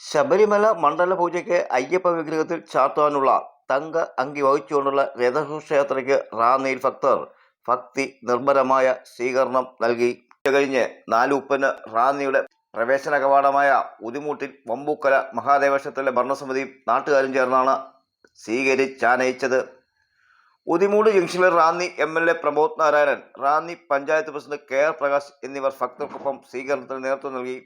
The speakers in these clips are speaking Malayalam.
ശബരിമല മണ്ഡല പൂജയ്ക്ക് അയ്യപ്പ വിഗ്രഹത്തിൽ ചാർത്താനുള്ള തങ്ക അങ്കി വഹിച്ചുകൊണ്ടുള്ള രഥഘോഷയാത്രയ്ക്ക് റാന്നിയിൽ ഭക്തർ ഭക്തി നിർഭരമായ സ്വീകരണം നൽകി. കഴിഞ്ഞ് നാലുപ്പന് റാന്നിയുടെ പ്രവേശന കവാടമായ ഉദിമൂട്ടിൽ വമ്പൂക്കര മഹാദേവക്ഷത്തിലെ ഭരണസമിതിയും നാട്ടുകാരും ചേർന്നാണ് സ്വീകരിച്ചാനയിച്ചത്. ഉദിമൂട് ജംഗ്ഷനിൽ Ranni M L A Pramod Narayanan Ranni panchayat president K R Prakash എന്നിവർ ഭക്തർക്കൊപ്പം സ്വീകരണത്തിന് നേതൃത്വം നൽകി.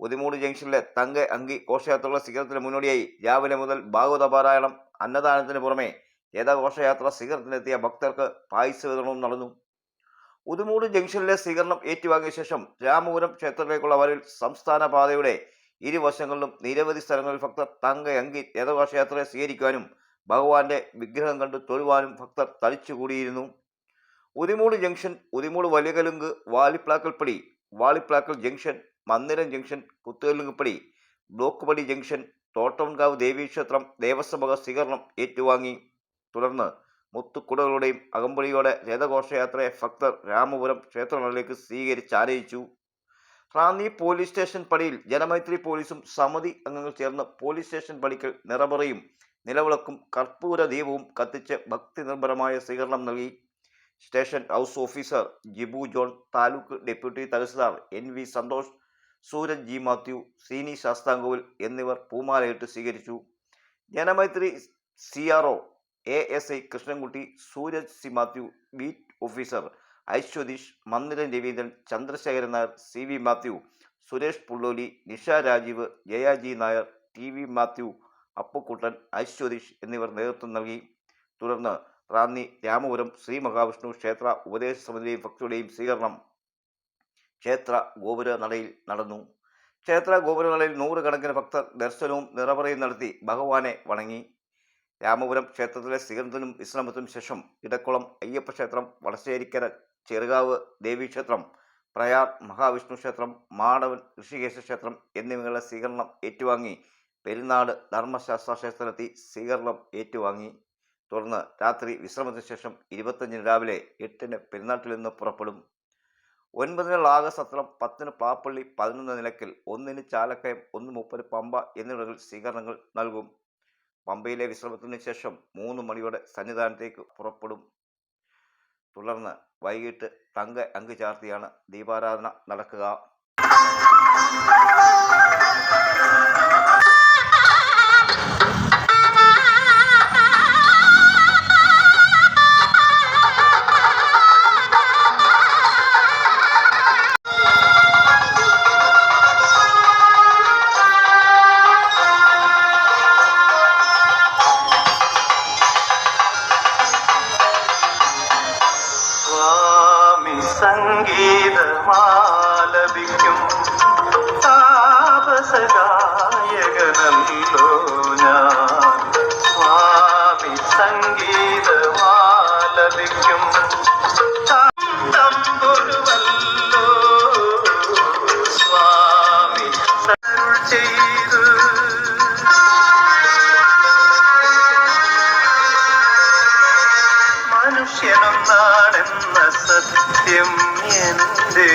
ഉദിമൂട് ജംഗ്ഷനിലെ തങ്ക അങ്കി ഘോഷയാത്രകളുടെ സ്വീകരണത്തിന് മുന്നോടിയായി. രാവിലെ മുതൽ ഭാഗവത പാരായണം അന്നദാനത്തിന് പുറമെ ഏതാഘോഷയാത്ര സ്വീകരണത്തിനെത്തിയ ഭക്തർക്ക് പായസ വിതരണവും നടന്നു. ഉദിമൂട് ജംഗ്ഷനിലെ സ്വീകരണം ഏറ്റുവാങ്ങിയ ശേഷം രാമപുരം ക്ഷേത്രത്തിലേക്കുള്ള വരവിൽ സംസ്ഥാന പാതയുടെ ഇരുവശങ്ങളിലും നിരവധി സ്ഥലങ്ങളിൽ ഭക്തർ തങ്ക അങ്കി രഥഘോഷയാത്രയെ സ്വീകരിക്കാനും ഭഗവാന്റെ വിഗ്രഹം കണ്ട് തൊഴുവാനും ഭക്തർ തളിച്ചുകൂടിയിരുന്നു Udimoodu junction Udimoodu Valiyakalunku Valiplakkalpadi Valiplakkal junction Mandiram junction Kuthukallunkappadi block Padi junction Thottamkavu ദേവീക്ഷേത്രം Devaswom വക സ്വീകരണം ഏറ്റുവാങ്ങി. തുടർന്ന് മുത്തുക്കുടകളുടെയും അകമ്പടിയോടെ രഥഘോഷയാത്രയെ ഭക്തർ രാമപുരം ക്ഷേത്രങ്ങളിലേക്ക് സ്വീകരിച്ച് സ്വീകരിച്ചാനയിച്ചു റാന്നി പോലീസ് സ്റ്റേഷൻ പടിയിൽ ജനമൈത്രി പോലീസും സമിതി അംഗങ്ങൾ ചേർന്ന് പോലീസ് സ്റ്റേഷൻ പടിക്കൽ നിറപറയും നിലവിളക്കും കർപ്പൂര ദീപവും കത്തിച്ച് ഭക്തി നിർഭരമായ സ്വീകരണം നൽകി. Station house officer Jibu John taluk deputy tahsildar N V Santhosh Sooraj G. Mathew Seeni Sasthamkovil എന്നിവർ പൂമാലയിട്ട് സ്വീകരിച്ചു. Janamaithri C R O A S I Krishnankutty Sooraj C. Mathew beat officer Aiswathish Mandiran Raveendran Chandrasekharan Nair C. V. Mathew Suresh Pulloli Nisha Rajeev Jayaji Nair T. V. Mathew Appukuttan Aiswathish എന്നിവർ നേതൃത്വം നൽകി. തുടർന്ന് റാന്നി രാമപുരം ശ്രീ മഹാവിഷ്ണു ക്ഷേത്ര ഉപദേശ സമിതിയുടെയും ഭക്തിയുടെയും സ്വീകരണം ക്ഷേത്ര ഗോപുര നടയിൽ നടന്നു. ക്ഷേത്ര ഗോപുര നടയിൽ നൂറുകണക്കിന് ഭക്തർ ദർശനവും നിറപറയും നടത്തി ഭഗവാനെ വണങ്ങി. രാമപുരം ക്ഷേത്രത്തിലെ സ്വീകരണത്തിനും വിശ്രമത്തിനും ശേഷം ഇടക്കുളം അയ്യപ്പ ക്ഷേത്രം വടശ്ശേരിക്കര ചെറുകാവ് ദേവീക്ഷേത്രം പ്രയാർ മഹാവിഷ്ണു ക്ഷേത്രം മാടവൻ ഋഷികേശ ക്ഷേത്രം എന്നിവയുടെ സ്വീകരണം ഏറ്റുവാങ്ങി. പെരുന്നാട് ധർമ്മശാസ്ത്ര ക്ഷേത്രത്തിലെത്തി സ്വീകരണം ഏറ്റുവാങ്ങി. തുടർന്ന് രാത്രി വിശ്രമത്തിന് ശേഷം ഇരുപത്തഞ്ചിന് രാവിലെ എട്ടിന് പെരുന്നാട്ടിൽ നിന്ന് പുറപ്പെടും. ഒൻപതിന് ലാഗസത്രം പത്തിന് പ്ലാപ്പള്ളി പതിനൊന്ന് നിലയ്ക്കൽ ഒന്നിന് ചാലക്കയം ഒന്ന് മുപ്പത് പമ്പ എന്നിവിടങ്ങളിൽ സ്വീകരണങ്ങൾ നൽകും. പമ്പയിലെ വിശ്രമത്തിന് ശേഷം മൂന്ന് മണിയോടെ സന്നിധാനത്തേക്ക് പുറപ്പെടും. തുടർന്ന് വൈകിട്ട് തങ്ക അങ്ക് ചാർത്തിയാണ് ദീപാരാധന നടക്കുക. സംഗീതമാലപിക്കും മനുഷ്യനൊന്നാണെന്ന സത്യം എന്റെ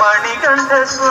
മണികണ്ഠ സ്വാ